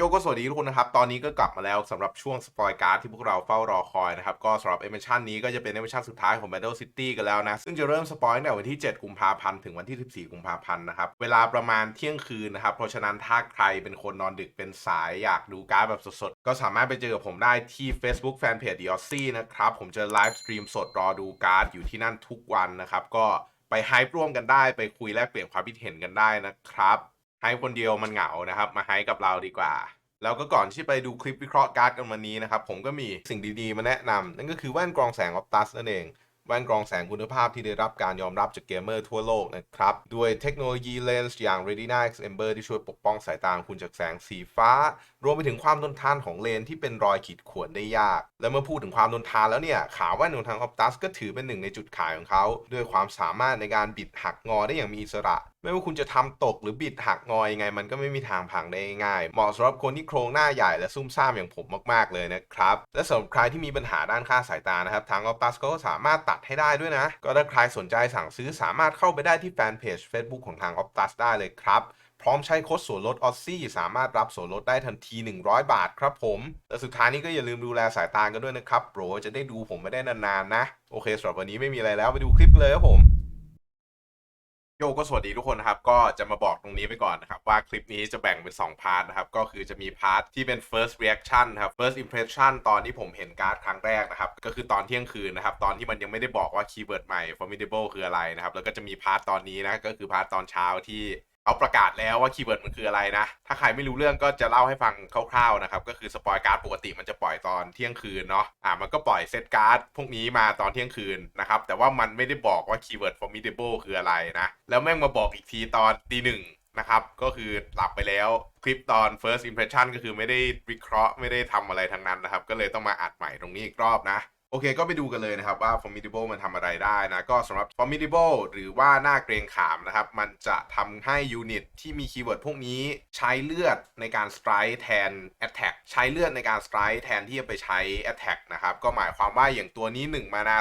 โยก็สวัสดีทุกคนนะครับ ตอนนี้ก็กลับมาแล้วสำหรับช่วงสปอยการ์ดที่พวกเราเฝ้ารอคอยนะครับ ก็สำหรับเอเมชันนี้ก็จะเป็นเอเมชันสุดท้ายของ Battle City กันแล้วนะ ซึ่งจะเริ่มสปอยตั้งแต่วันที่ 7 กุมภาพันธ์ถึงวันที่ 14 กุมภาพันธ์นะครับ เวลาประมาณเที่ยงคืนนะครับ เพราะฉะนั้นถ้าใครเป็นคนนอนดึกเป็นสายอยากดูการ์ดแบบสดๆ ก็สามารถไปเจอกับผมได้ที่ Facebook Fanpage d i o s นะครับผมจะไลฟ์สตรีมสดรอดูการ์ดอยู่ที่นั่นทุกวันนะครับก็ไปไฮป์ร่วมกันได้ไปคุยแลกเปลี่ยนความคิดเห็นกันได้นะครับ ไฮคนเดียวมันเหงานะครับ มาไฮกับเราดีกว่า แล้วก็ก่อนที่ไปดูคลิปวิเคราะห์การ์ดกันวันนี้นะครับ ผมก็มีสิ่งดีๆมาแนะนำนั่นก็คือแว่นกรองแสงออ t ตัสนั่นเองแว่นกรองแสงคุณภาพที่ได้รับการยอมรับจากเกมเมอร์ทั่วโลกนะครับ ด้วยเทคโนโลยีเลนส์อย่าง Retina X Amber ที่ช่วยปกป้องสายตาคุณจากแสงสีฟ้า รวมไปถึงความทนทานของเลนที่เป็นรอยขีดข่วนได้ยาก และเมื่อพูดถึงความทนทานแล้วเนี่ย ขาแว่นของทางออ t ตัสก็ถือเป็นหนึ่งในจุดขายของเขา ด้วยความสามารถในการบิดหักงอได้อย่างมีอิสระไม่ว่าคุณจะทำตกหรือบิดหักงอยังไง มันก็ไม่มีทางพังได้ง่าย เหมาะสำหรับคนที่โครงหน้าใหญ่และซุ่มซ่ามอย่างผมมากๆเลยนะครับ และสำหรับใครที่มีปัญหาด้านค่าสายตานะครับ ทาง Optus ก็สามารถตัดให้ได้ด้วยนะ ก็ถ้าใครสนใจสั่งซื้อสามารถเข้าไปได้ที่แฟนเพจ Facebook ของทาง Optus ได้เลยครับพร้อมใช้โค้ดส่วนลดออซี่สามารถรับส่วนลดได้ทันที 100 บาทครับผม และสุดท้ายนี้ก็อย่าลืมดูแลสายตากันด้วยนะครับโปรจะได้ดูผมไม่ได้นานๆนะ โอเคสำหรับวันนี้ไม่มีอะไรแล้วไปดูคลิปเลยครับผม โยก็สวัสดีทุกคนนะครับ ก็จะมาบอกตรงนี้ไปก่อนนะครับ ว่าคลิปนี้จะแบ่งเป็น 2 พาร์ทนะครับ ก็คือจะมีพาร์ทที่เป็น first reaction ครับ first impression ตอนที่ผมเห็นการ์ดครั้งแรกนะครับ ก็คือตอนเที่ยงคืนนะครับ ตอนที่มันยังไม่ได้บอกว่าคีย์เวิร์ดใหม่ formidable คืออะไรนะครับ แล้วก็จะมีพาร์ทตอนนี้นะก็คือพาร์ทตอนเช้าที่ เอาประกาศแล้วว่าคีย์เวิร์ดมันคืออะไรนะ ถ้าใครไม่รู้เรื่องก็จะเล่าให้ฟังคร่าวๆนะครับ ก็คือสปอยการ์ดปกติมันจะปล่อยตอนเที่ยงคืนเนาะ อ่ามันก็ปล่อยเซตการ์ดพวกนี้มาตอนเที่ยงคืนนะครับ แต่ว่ามันไม่ได้บอกว่าคีย์เวิร์ด formidable คืออะไรนะ แล้วแม่งมาบอกอีกทีตอนตีหนึ่งนะครับ ก็คือหลับไปแล้วคลิปตอน first impression ก็คือไม่ได้วิเคราะห์ไม่ได้ทำอะไรทั้งนั้นนะครับ ก็เลยต้องมาอัดใหม่ตรงนี้อีกรอบนะ โอเคก็ไปดูกันเลยนะครับว่า formidable มันทำอะไรได้นะ ก็สำหรับ formidable หรือว่าหน้าเกรงขามนะครับ มันจะทำให้ยูนิตที่มีคีย์เวิร์ดพวกนี้ใช้เลือดในการสไตร์แทน attack ใช้เลือดในการสไตร์แทนที่จะไปใช้ attack นะครับ ก็หมายความว่าอย่างตัวนี้ 1 มานา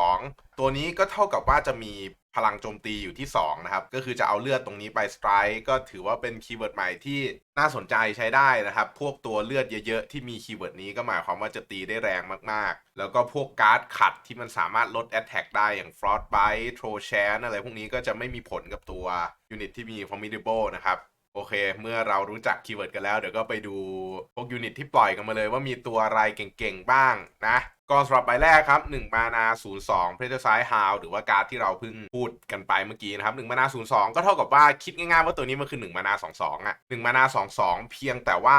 02 ตัวนี้ก็เท่ากับว่าจะมี พลังโจมตีอยู่ที่ 2 นะครับ ก็คือจะเอาเลือดตรงนี้ไป strike ก็ถือว่าเป็นคีย์เวิร์ดใหม่ที่น่าสนใจใช้ได้นะครับ พวกตัวเลือดเยอะๆ ที่มีคีย์เวิร์ดนี้ก็หมายความว่าจะตีได้แรงมากๆ แล้วก็พวกการ์ดขัดที่มันสามารถลด attack ได้อย่าง frostbite trojan อะไรพวกนี้ก็จะไม่มีผลกับตัวยูนิตที่มี formidable นะครับโอเค เมื่อเรารู้จักคีย์เวิร์ดกันแล้ว เดี๋ยวก็ไปดูพวกยูนิตที่ปล่อยกันมาเลยว่ามีตัวอะไรเก่งๆ บ้างนะ ก่อนสำหรับใบแรกครับ1มานา02 p r e t e r s i d e Hound หรือว่าการ์ดที่เราเพิ่งพูดกันไปเมื่อกี้นะครับ1มานา02ก็เท่ากับว่าคิดง่ายๆว่าตัวนี้มันคือ1มานา22อะ1มานา22เพียงแต่ว่า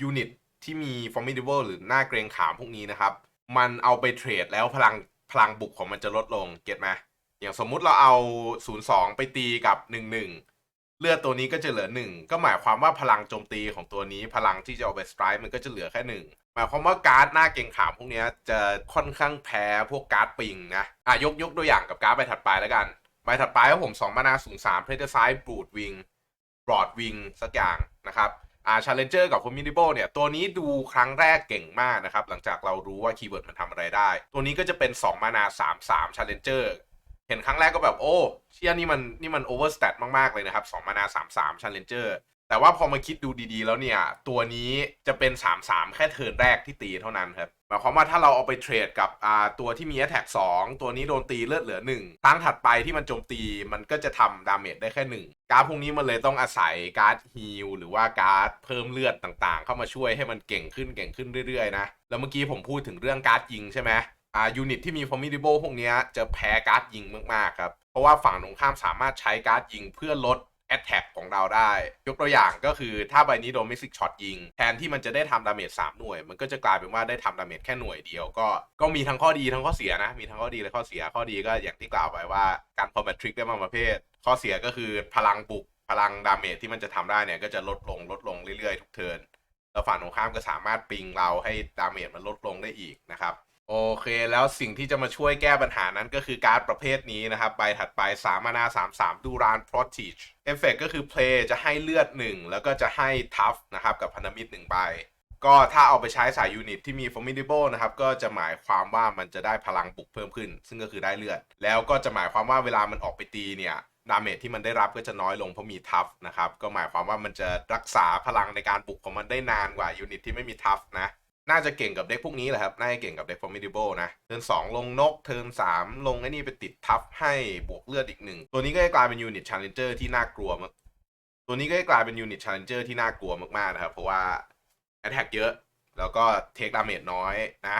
ยูนิตที่มี formidable หรือหน้าเกรงขามพวกนี้นะครับ มันเอาไปเทรดแล้วพลังพลังบุกของมันจะลดลงเก็ตไหมอย่างสมมุติเราเอา 02 ไปตีกับ 11 เลือดตัวนี้ก็จะเหลือ 1 ก็หมายความว่าพลังโจมตีของตัวนี้พลังที่จะเอาไปสไตร์มันก็จะเหลือแค่1 หมายความว่าการ์ดหน้าเกรงขามพวกนี้จะค่อนข้างแพ้พวกการ์ดปิงนะอะยกยกตัวอย่างกับการ์ดใบถัดไปแล้วกันใบถัดไปก็ผม2มานา03เพลเทอร์ไซด์บูดวิงบรอดวิงสักอย่างนะครับอ่าชาเลนเจอร์กับ formidable เนี่ย ตัวนี้ดูครั้งแรกเก่งมากนะครับ หลังจากเรารู้ว่าคีย์เวิร์ดมันทำอะไรได้ ตัวนี้ก็จะเป็น 2 มานา33 challenger เห็นครั้งแรกก็แบบโอ้ เชี่ยนี่มันนี่มัน overstat มาก ๆ เลยนะครับ 2 มานา33 challenger แต่ว่าพอมาคิดดูดีๆ แล้วเนี่ย ตัวนี้จะเป็น 3-3 แค่เทิร์นแรกที่ตีเท่านั้นครับหมายความว่าถ้าเราเอาไปเทรดกับอ่าตัวที่มี attack 2 ตัวนี้โดนตีเลือดเหลือ 1 ครั้งถัดไปที่มันโจมตีมันก็จะทำดาเมจได้แค่ 1 การ์ดพวกนี้มันเลยต้องอาศัยการ์ดฮีลหรือว่าการ์ดเพิ่มเลือดต่างๆ เข้ามาช่วยให้มันเก่งขึ้นเก่งขึ้นเรื่อยๆนะ แล้วเมื่อกี้ผมพูดถึงเรื่องการ์ดยิงใช่ไหมอ่ายูนิตที่มี formidable พวกนี้จะแพ้การ์ดยิงมากๆครับ เพราะว่าฝั่งตรงข้ามสามารถใช้การ์ดยิงเพื่อลด attack ของเราได้ ยกตัวอย่างก็คือถ้าใบนี้โดนมิสิกช็อตยิง แทนที่มันจะได้ทำดาเมจ3หน่วย มันก็จะกลายเป็นว่าได้ทำดาเมจแค่หน่วยเดียวก็ก็มีทั้งข้อดีทั้งข้อเสียนะ มีทั้งข้อดีและข้อเสียข้อดีก็อย่างที่กล่าวไปว่าการคอมแบททริกได้บางประเภท ข้อเสียก็คือพลังบุกพลังดาเมจที่มันจะทำได้เนี่ยก็จะลดลงลดลงเรื่อยๆทุกเทิร์นแล้วฝั่งตรงข้ามก็สามารถปิงเราให้ดาเมจมันลดลงได้อีกนะครับ โอเคแล้วสิ่งที่จะมาช่วยแก้ปัญหานั้นก็คือการ์ดประเภทนี้นะครับ ใบถัดไป3มานา33ดูราน p r o t e g e เอฟเฟกก็คือ Play จะให้เลือด 1 แล้วก็จะให้ Tough นะครับ กับพันธมิตร1ใบก็ถ้าเอาไปใช้สายยูนิตที่มี formidable นะครับ ก็จะหมายความว่ามันจะได้พลังบุกเพิ่มขึ้น ซึ่งก็คือได้เลือด แล้วก็จะหมายความว่าเวลามันออกไปตีเนี่ยดาเมจที่มันได้รับก็จะน้อยลงเพราะมีทัฟนะครับก็หมายความว่ามันจะรักษาพลังในการบุกของมันได้นานกว่ายูนิตที่ไม่มีทัฟนะ น่าจะเก่งกับเด็กพวกนี้แหละครับ น่าจะเก่งกับเด็ก formidable นะ เทิร์น2ลงนก เทิร์น3ลงไอ้นี่ไปติดทัฟให้บวกเลือดอีกหนึ่ง ตัวนี้ก็จะกลายเป็นยูนิต challenger ที่น่ากลัวมาก ตัวนี้ก็จะกลายเป็นยูนิต challenger ที่น่ากลัวมากๆนะครับ เพราะว่า attack เยอะ แล้วก็ take damage น้อยนะ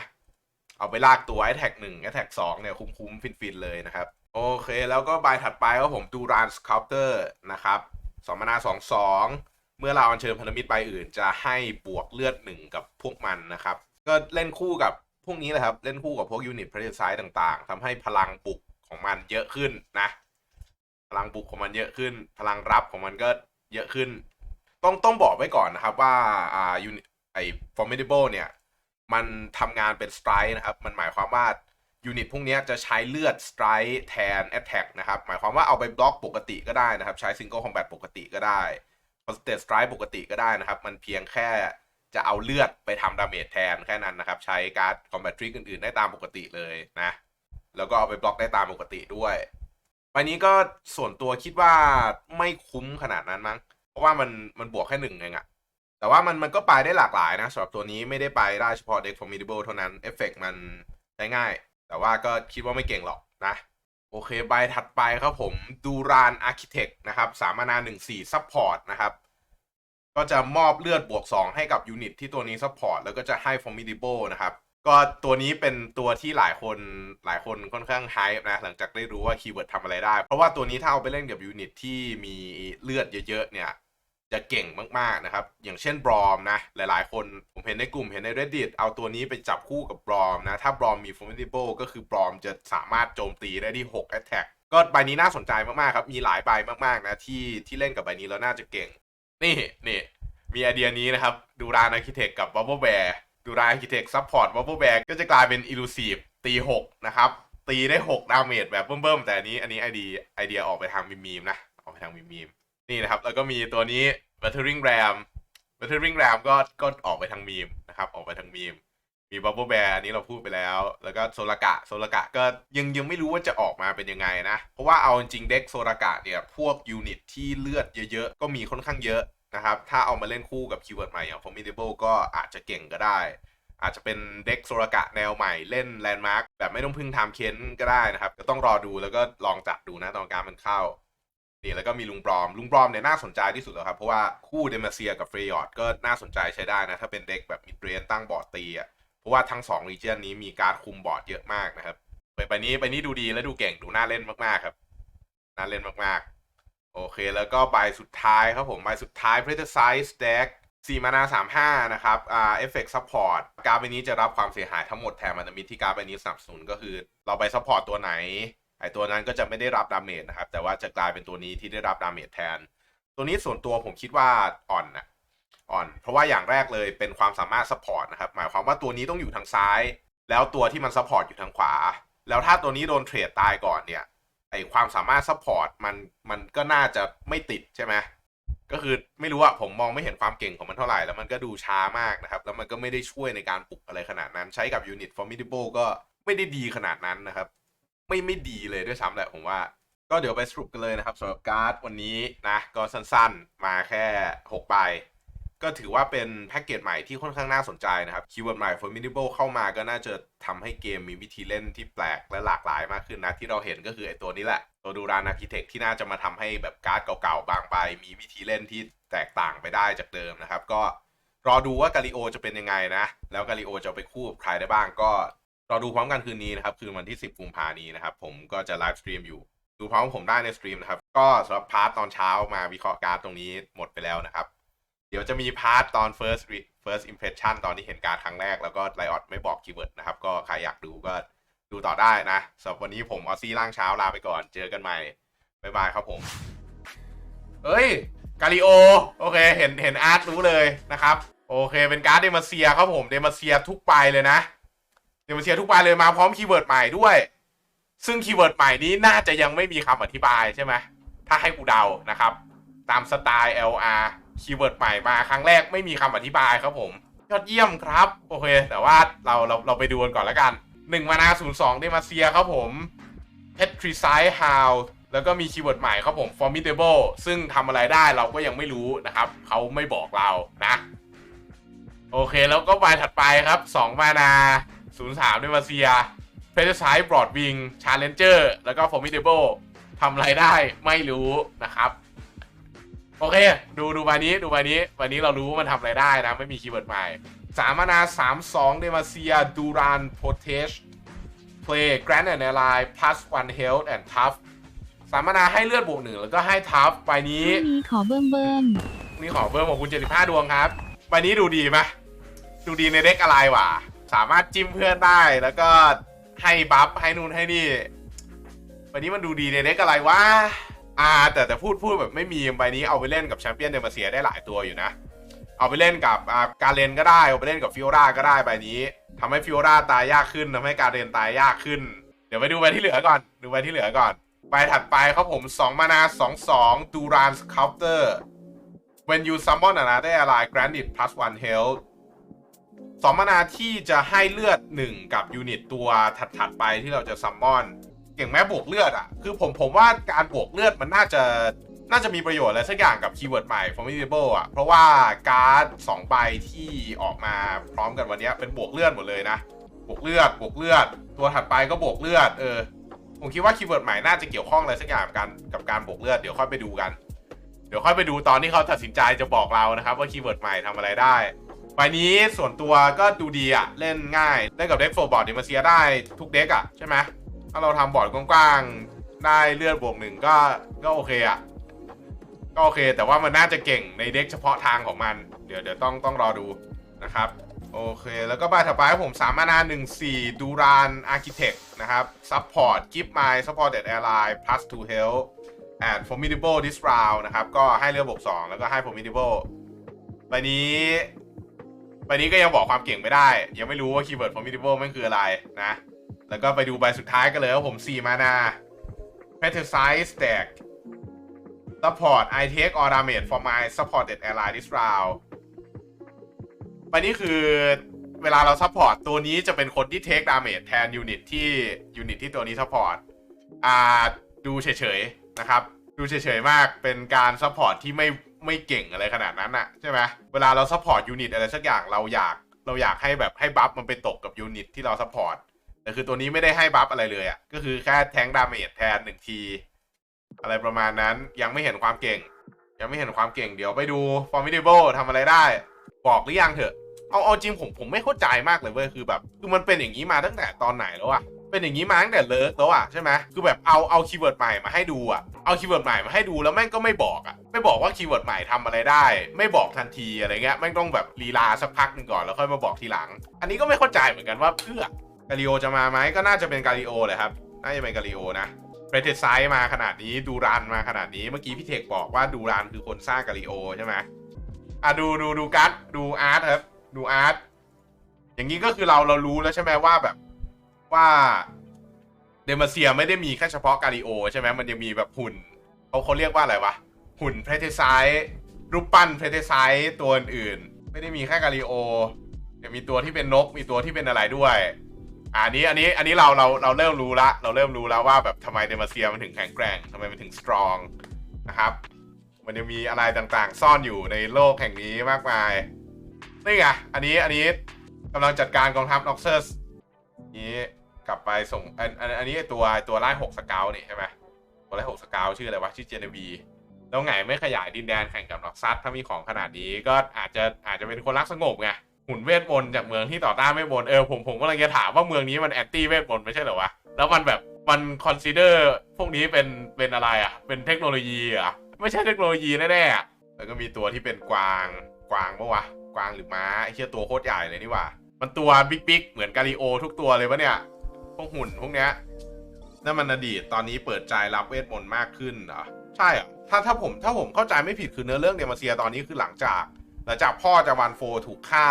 เอาไปลากตัว attack 1 attack 2เนี่ยคุ้มๆฟินๆเลยนะครับ โอเค แล้วก็ใบถัดไปก็ผมดูรานสคา u เตอร์นะครับสองมานาสองสอง เมื่อเราอัญเชิญพันธมิตรใบอื่น จะให้บวกเลือดหนึ่งกับพวกมันนะครับ ก็เล่นคู่กับพวกนี้แหละครับ เล่นคู่กับพวกยูนิตพระเทศไซด์ต่างๆทำให้พลังบุกของมันเยอะขึ้นนะ พลังบุกของมันเยอะขึ้น พลังรับของมันก็เยอะขึ้น ต้องต้องบอกไว้ก่อนนะครับว่าอ่ายูนิไอ formidable เนี่ย มันทำงานเป็น strike นะครับ มันหมายความว่ายูนิตพวกนี้จะใช้เลือด strike แทน attack นะครับ หมายความว่าเอาไปบล็อกปกติก็ได้นะครับ ใช้ single combat ปกติก็ได้ constant strike ปกติก็ได้นะครับ มันเพียงแค่จะเอาเลือดไปทำดาเมจแทนแค่นั้นนะครับ ใช้การ์ด combat trick อื่นๆ ได้ตามปกติเลยนะ แล้วก็เอาไปบล็อกได้ตามปกติด้วยใบนี้ก็ส่วนตัวคิดว่าไม่คุ้มขนาดนั้นมั้ง เพราะว่ามันมันบวกแค่หนึ่งเองอะแต่ว่ามันมันก็ไปได้หลากหลายนะสำหรับตัวนี้ไม่ได้ไปได้เฉพาะเด็ก formidable เท่านั้นเอฟเฟกมันใช้ง่าย แต่ว่าก็คิดว่าไม่เก่งหรอกนะ โอเคใบถัดไปครับผมดูรานอาร์เคเต็กนะครับสามานาหนึ่งสี่ซัพพอร์ตนะครับ ก็จะมอบเลือดบวก 2 ให้กับยูนิตที่ตัวนี้ซัพพอร์ตแล้วก็จะให้ formidable นะครับ ก็ตัวนี้เป็นตัวที่หลายคนหลายคนค่อนข้างไฮป์นะหลังจากได้รู้ว่าคีย์เวิร์ดทำอะไรได้ เพราะว่าตัวนี้ถ้าเอาไปเล่นกับยูนิตที่มีเลือดเยอะๆเนี่ย จะเก่งมากๆนะครับ อย่างเช่นบรอมนะ หลายๆ คนผมเห็นในกลุ่มเห็นใน reddit เอาตัวนี้ไปจับคู่กับบรอมนะ ถ้าบรอมมี formidable ก็คือบรอมจะสามารถโจมตีได้ที่ 6 attack ก็ใบนี้น่าสนใจมากๆครับ มีหลายใบมากๆนะ ที่ที่เล่นกับใบนี้แล้วน่าจะเก่ง นี่นี่มีไอเดียนี้นะครับ ดูรานอาร์คิเทคกับ Bubble Bear ดูรานอาร์คิเทคซัพพอร์ต Bubble Bear ก็จะกลายเป็น Elusive ตี 6 นะครับ ตีได้ 6 ดาเมจแบบเบิ่มๆแต่อันนี้อันนี้ไอเดียไอเดียออกไปทางมีมๆนะออกไปทางมีมๆ นี่นะครับ แล้วก็มีตัวนี้ Battering Ram Battering Ram ก็ก็ออกไปทางมีมนะครับ ออกไปทางมีม มี Bubble Bear อันนี้เราพูดไปแล้ว แล้วก็โซลากะโซลากะก็ยังยังไม่รู้ว่าจะออกมาเป็นยังไงนะ เพราะว่าเอาจริงเด็กโซลากะเนี่ย พวกยูนิตที่เลือดเยอะๆ ก็มีค่อนข้างเยอะนะครับ ถ้าเอามาเล่นคู่กับคีย์เวิร์ดใหม่อย่าง Formidable ก็อาจจะเก่งก็ได้ อาจจะเป็นเด็กโซลากะแนวใหม่เล่นแลนด์มาร์กแบบไม่ต้องพึ่งไทม์เค้นก็ได้นะครับ ก็ต้องรอดูแล้วก็ลองจัดดูนะตอนการมันเข้า นี่แล้วก็มีลุงปลอม ลุงปลอมเนี่ยน่าสนใจที่สุดแล้วครับ เพราะว่าคู่เดมาเซียกับเฟรยอร์ดก็น่าสนใจใช้ได้นะ ถ้าเป็นเด็กแบบมิดเรนตั้งบอร์ดตีอะเพราะว่าทั้งสองรีเจียนนี้มีการ์ดคุมบอร์ดเยอะมากนะครับไปไปนี้ไปนี้ดูดีและดูเก่งดูน่าเล่นมากๆครับน่าเล่นมากๆ โอเคแล้วก็ใบสุดท้ายครับผมใบสุดท้าย p r e t e r Size Deck 4มานา35นะครับอ่าเอฟเฟกต์ซัพพอร์ตการ์ดใบนี้จะรับความเสียหายทั้งหมดแถมมันจะมีที่การ์ดใบนี้สนับสนุนก็คือ เราไปซัพพอร์ตตัวไหน ไอตัวนั้นก็จะไม่ได้รับดาเมจนะครับ แต่ว่าจะกลายเป็นตัวนี้ที่ได้รับดาเมจแทน ตัวนี้ส่วนตัวผมคิดว่าอ่อนนะอ่อน เพราะว่าอย่างแรกเลยเป็นความสามารถซัพพอร์ตนะครับ หมายความว่าตัวนี้ต้องอยู่ทางซ้าย แล้วตัวที่มันซัพพอร์ตอยู่ทางขวา แล้วถ้าตัวนี้โดนเทรดตายก่อนเนี่ย ไอความสามารถซัพพอร์ตมันมันก็น่าจะไม่ติดใช่ไหมก็คือไม่รู้อะผมมองไม่เห็นความเก่งของมันเท่าไหร่แล้วมันก็ดูช้ามากนะครับ แล้วมันก็ไม่ได้ช่วยในการปลุกอะไรขนาดนั้น ใช้กับยูนิต formidable ก็ไม่ได้ดีขนาดนั้นนะครับ ไม่ไม่ดีเลยด้วยซ้ำแหละผมว่า ก็เดี๋ยวไปสรุปกันเลยนะครับสำหรับการ์ดวันนี้นะ ก็สั้นๆ มาแค่6ใบก็ถือว่าเป็นแพ็กเกจใหม่ที่ค่อนข้างน่าสนใจนะครับคีย์เวิร์ดใหม่ formidable เข้ามาก็น่าจะทำให้เกมมีวิธีเล่นที่แปลกและหลากหลายมากขึ้นนะ ที่เราเห็นก็คือไอ้ตัวนี้แหละ ตัวดูรานาคิเทคที่น่าจะมาทำให้แบบการ์ดเก่าๆ บางใบ มีวิธีเล่นที่แตกต่างไปได้จากเดิมนะครับ ก็รอดูว่ากาลิโอจะเป็นยังไงนะ แล้วกาลิโอจะไปคู่กับใครได้บ้างก็ รอดูพร้อมกันคืนนี้นะครับ คืนวันที่ 10กุมภานี้นะครับ ผมก็จะไลฟ์สตรีมอยู่ ดูพร้อมผมได้ในสตรีมนะครับ ก็สำหรับพาร์ทตอนเช้ามาวิเคราะห์การ์ดตรงนี้หมดไปแล้วนะครับ เดี๋ยวจะมีพาร์ทตอน first first impression ตอนที่เห็นการดครั้งแรกแล้วก็ไลออดไม่บอกคีย์เวิร์ดนะครับ ก็ใครอยากดูก็ดูต่อได้นะสำหรับวันนี้ผมออซี่ร่างเช้าลาไปก่อน เจอกันใหม่บ๊ายบายครับผมเฮ้ยกาลิโอ โอเค เห็นเห็นอาร์ตรู้เลยนะครับ โอเค เป็นการ์ดเดมาเซียครับผม เดมาเซียทุกใบเลยนะ เดมาเซียทุกใบเลยมาพร้อมคีย์เวิร์ดใหม่ด้วย ซึ่งคีย์เวิร์ดใหม่นี้น่าจะยังไม่มีคำอธิบายใช่ไหมถ้าให้กูเดานะครับ ตามสไตล์ LR คีย์เวิร์ดใหม่มาครั้งแรกไม่มีคำอธิบายครับผม ยอดเยี่ยมครับ โอเค แต่ว่าเราเราเราไปดูกันก่อนแล้วกัน1มานา02เดมาเซียครับผม Petricide How แล้วก็มีคีย์เวิร์ดใหม่ครับผม formidable ซึ่งทำอะไรได้เราก็ยังไม่รู้นะครับ เขาไม่บอกเรานะ โอเค แล้วก็ใบถัดไปครับ 2 มานา 03ด้วยมาเซียเพเทอร์ไซด์บรอดวิงชาเลนเจอร์แล้วก็ formidable ทำอะไรได้ไม่รู้นะครับ โอเค ดูดูใบนี้ดูใบนี้ใบนี้เรารู้ว่ามันทำอะไรได้นะ ไม่มีคีย์เวิร์ดใหม่สามมานาสามสองเดมาเซียดูรานโพเทช play grand and ally plus one health and tough สามมานาให้เลือดบวกหนึ่งแล้วก็ให้ tough ใบนี้ช่วงนี้ขอเบิ่มเบิ่มนี่ขอเพิ่มของคุณ75ดวงครับใบนี้ดูดีไหมดูดีในเด็กอะไรวะ สามารถจิ้มเพื่อนได้ แล้วก็ให้บัฟให้นู่นให้นี่ใบนี้มันดูดีในเด็กอะไรวะอ่าแต่แต่พูดพูดแบบไม่มีใบนี้เอาไปเล่นกับแชมเปี้ยนเดมาเซียได้หลายตัวอยู่นะ เอาไปเล่นกับอ่าการเลนก็ได้เอาไปเล่นกับฟิโอราก็ได้ใบนี้ทำให้ฟิโอราตายยากขึ้นทำให้การเลนตายยากขึ้น เดี๋ยวไปดูใบที่เหลือก่อน ดูใบที่เหลือก่อนใบถัดไปครับผม2มานา2 2ดูรานสคา u เตอร์ when you summon another ally grant it plus one health สองมานาที่จะให้เลือด1กับยูนิตตัวถัดๆไปที่เราจะซัมมอน เก่งแม้บวกเลือดอะ่ะ คือผมผมว่าการบวกเลือดมันน่าจะน่าจะมีประโยชน์อะไรสักอย่างกับคีย์เวิร์ดใหม่ formidable อะ เพราะว่าการ์ด2ใบที่ออกมาพร้อมกันวันนี้เป็นบวกเลือดหมดเลยนะ บวกเลือด บวกเลือด ตัวถัดไปก็บวกเลือด เออ ผมคิดว่าคีย์เวิร์ดใหม่น่าจะเกี่ยวข้องอะไรสักอย่างกับการกับการบวกเลือด เดี๋ยวค่อยไปดูกัน เดี๋ยวค่อยไปดูตอนที่เขาตัดสินใจจะบอกเรานะครับว่าคีย์เวิร์ดใหม่ทำอะไรได้ ใบนี้ส่วนตัวก็ดูดีอะเล่นง่ายเล่นกับเด็กโฟบอร์ดดิมาเซียได้ทุกเด็กอะใช่ไหมถ้าเราทำบอร์ดกว้างๆได้เลือดบวกหนึ่งก็ก็โอเคอะก็โอเค แต่ว่ามันน่าจะเก่งในเด็กเฉพาะทางของมัน เดี๋ยวเดี๋ยวต้องต้องรอดูนะครับโอเค แล้วก็ใบถัดไปให้ผม3มานา1 4ดูรานอาร์คิเทคนะครับซัพพอร์ตกิฟต์ไมล์ซัพพอร์ตเด็ดแอร์ไลน์ plus to health and formidable this round นะครับ ก็ให้เลือดบวก2แล้วก็ให้ formidable ใบนี้ ใบนี้ก็ยังบอกความเก่งไม่ได้ ยังไม่รู้ว่าคีย์เวิร์ด formidable มันคืออะไรนะ แล้วก็ไปดูใบสุดท้ายกันเลยว่าผม 4 มานา p e t e r s i z e stack support I take all damage for my supported ally this round ใบนี้คือเวลาเราซัพพอร์ตตัวนี้จะเป็นคนที่เทคดาเมจแทนยูนิตที่ยูนิตที่ตัวนี้ซัพพอร์ตอ่าดูเฉยๆนะครับ ดูเฉยๆมากเป็นการซัพพอร์ตที่ไม่ ไม่เก่งอะไรขนาดนั้นอะใช่ไหมเวลาเราซัพพอร์ตยูนิตอะไรสักอย่างเราอยากเราอยากให้แบบให้บัฟมันไปตกกับยูนิตที่เราซัพพอร์ตแต่คือตัวนี้ไม่ได้ให้บัฟอะไรเลยอะก็คือแค่แทงดาเมจแทนหนึ่งที อะไรประมาณนั้นยังไม่เห็นความเก่ง ยังไม่เห็นความเก่งเดี๋ยวไปดู formidable ทำอะไรได้ บอกหรือยังเถอะเอาเอาจริงผมผมไม่เข้าใจมากเลยเว้ยคือแบบคือมันเป็นอย่างนี้มาตั้งแต่ตอนไหนแล้วอะ เป็นอย่างนี้มาตั้งแต่เลิกแล้วอะใช่ไหมคือแบบเอาเอาคีย์เวิร์ดใหม่มาให้ดูอะเอาคีย์เวิร์ดใหม่มาให้ดูแล้วแม่งก็ไม่บอกอะไม่บอกว่าคีย์เวิร์ดใหม่ทำอะไรได้ ไม่บอกทันทีอะไรเงี้ยแม่งต้องแบบลีลาสักพักหนึ่งก่อนแล้วค่อยมาบอกทีหลัง อันนี้ก็ไม่เข้าใจเหมือนกันว่าเพื่อกาลิโอจะมาไหมก็น่าจะเป็นกาลิโอเลยครับน่าจะเป็นกาลิโอนะเฟรเทไซมาขนาดนี้ดูรันมาขนาดนี้เมื่อกี้พี่เทคบอกว่าดูรันคือคนสร้างกาลิโอใช่ไหมอะดูดูดูการ์ดดูอาร์ตครับดูอาร์ตอย่างนี้ก็คือเราเรารู้แล้วใช่ไหมว่าแบบ ว่าเดมาเซียไม่ได้มีแค่เฉพาะกาลิโอใช่ไหมมันยังมีแบบหุ่นเขาเขาเรียกว่าอะไรวะ หุ่นเพรเทไซรูปปั้นเพรเทไซตัวอื่น ไม่ได้มีแค่กาลิโอยังมีตัวที่เป็นนกมีตัวที่เป็นอะไรด้วยอะอันนี้อันนี้อันนี้เราเราเราเริ่มรู้ละเราเริ่มรู้แล้วว่าแบบทำไมเดมาเซียมันถึงแข็งแกร่งทำไมมันถึงสตรองนะครับ มันยังมีอะไรต่างๆ ซ่อนอยู่ในโลกแห่งนี้มากมายนี่ไงอันนี้อันนี้กำลังจัดการกองทัพน็อกเซอร์สนี้ กลับไปส่งอันอันอันนี้ตัวตัวไล่หกสเกลนี่ใช่ไหมตัวไล่หกสเกลชื่ออะไรวะชื่อเจเนวีแล้วไงไม่ขยายดินแดนแข่งกับน็อกซัสถ้ามีของขนาดนี้ก็อาจจะอาจจะเป็นคนรักสงบไงหุ่นเวทมนต์จากเมืองที่ต่อต้านเวทมนต์เออผมผมกำลังจะถามว่าเมืองนี้มันแอนตี้เวทมนต์ไม่ใช่เหรอวะแล้วมันแบบมันคอนซีเดอร์พวกนี้เป็นเป็นอะไรอะ เป็นเทคโนโลยีอะไม่ใช่เทคโนโลยีแน่ๆแล้วก็มีตัวที่เป็นกวางกวางปะวะกวางหรือม้าไอ้เชี่ยตัวโคตรใหญ่เลยนี่ว่า มันตัวบิ๊กๆเหมือนกาลิโอทุกตัวเลยวะเนี่ย พวกหุ่นพวกเนี้ยนั่นมันอดีตตอนนี้เปิดใจรับเวทมนต์มากขึ้นเหรอใช่เหรอะถ้าถ้าผมถ้าผมเข้าใจไม่ผิดคือเนื้อเรื่องเดมาเซียตอนนี้คือหลังจาก หลังจากพ่อจาวานโฟถูกฆ่า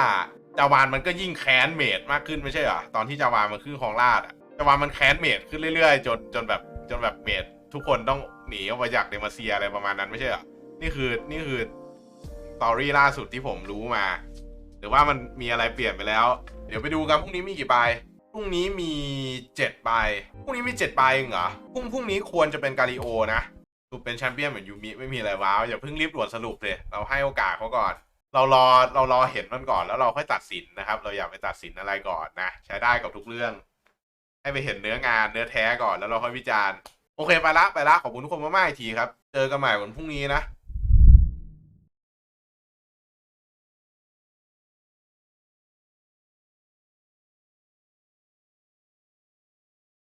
จาวานมันก็ยิ่งแค้นเมดมากขึ้นไม่ใช่เหรอตอนที่จาวานมันขึ้นของราชอะจาวานมันแค้นเมดขึ้นเรื่อยๆ จนจนแบบจนแบบเมดทุกคนต้องหนีออกมาจากเดมาเซียอะไรประมาณนั้นไม่ใช่เหรอนี่คือนี่คือตอรี่ล่าสุดที่ผมรู้มา หรือว่ามันมีอะไรเปลี่ยนไปแล้ว เดี๋ยวไปดูกันพรุ่งนี้มีกี่ใบ พรุ่งนี้มีเจ็ดใบพรุ่งนี้มีเจ็ดใบเองเหรอพรุ่งพรุ่งนี้ควรจะเป็นกาลิโอนะสรุปเป็นแชมเปี้ยนเหมือนยูมิไม่มีอะไรว้าวอย่าเพิ่งรีบด่วนสรุปเลยเราให้โอกาสเขาก่อน เรารอเรารอเห็นมันก่อนแล้วเราค่อยตัดสินนะครับ เราอย่าไปตัดสินอะไรก่อนนะ ใช้ได้กับทุกเรื่อง ให้ไปเห็นเนื้องานเนื้อแท้ก่อนแล้วเราค่อยวิจารณ์โอเคไปละไปละขอบคุณทุกคนมากๆอีกทีครับ เจอกันใหม่วันพรุ่งนี้นะ